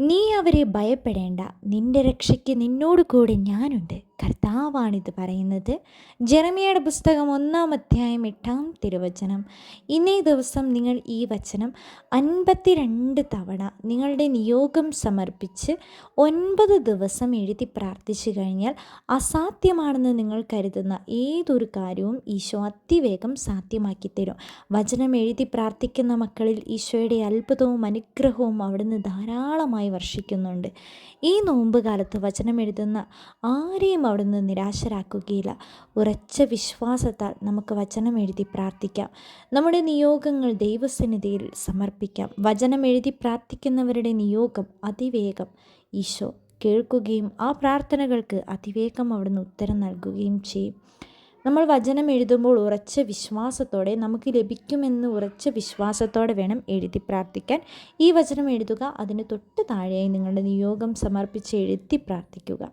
നീ അവരെ ഭയപ്പെടേണ്ട. നിന്റെ രക്ഷയ്ക്ക് നിന്നോട് കൂടെ ഞാനുണ്ട്. കർത്താവാണിത് പറയുന്നത്. ജെറമിയയുടെ പുസ്തകം ഒന്നാം അധ്യായം എട്ടാം തിരുവചനം. ഇന്നേ ദിവസം നിങ്ങൾ ഈ വചനം അൻപത്തിരണ്ട് തവണ നിങ്ങളുടെ നിയോഗം സമർപ്പിച്ച് ഒൻപത് ദിവസം എഴുതി പ്രാർത്ഥിച്ചു കഴിഞ്ഞാൽ അസാധ്യമാണെന്ന് നിങ്ങൾ കരുതുന്ന ഏതൊരു കാര്യവും ഈശോ അതിവേഗം സാധ്യമാക്കി തരും വചനം എഴുതി പ്രാർത്ഥിക്കുന്ന മക്കളിൽ ഈശോയുടെ അത്ഭുതവും അനുഗ്രഹവും അവിടുന്ന് ധാരാളമായി വർഷിക്കുന്നുണ്ട്. ഈ നോമ്പ് കാലത്ത് വചനം എഴുതുന്ന ആരെയും അവിടുന്ന് നിരാശരാക്കുകയില്ല. ഉറച്ച വിശ്വാസത്താൽ നമുക്ക് വചനം എഴുതി പ്രാർത്ഥിക്കാം. നമ്മുടെ നിയോഗങ്ങൾ ദൈവസന്നിധിയിൽ സമർപ്പിക്കാം. വചനം എഴുതി പ്രാർത്ഥിക്കുന്നവരുടെ നിയോഗം അതിവേഗം. ഈശോ കേൾക്കുകയും ആ പ്രാർത്ഥനകൾക്ക് അതിവേഗം അവിടുന്ന് ഉത്തരം നൽകുകയും ചെയ്യും. നമ്മൾ വചനം എഴുതുമ്പോൾ ഉറച്ച വിശ്വാസത്തോടെ നമുക്ക് ലഭിക്കുമെന്ന് ഉറച്ച വിശ്വാസത്തോടെ വേണം എഴുതി പ്രാർത്ഥിക്കാൻ. ഈ വചനം എഴുതുക അതിന് തൊട്ട് താഴെയായി നിങ്ങളുടെ നിയോഗം സമർപ്പിച്ച് എഴുതി പ്രാർത്ഥിക്കുക.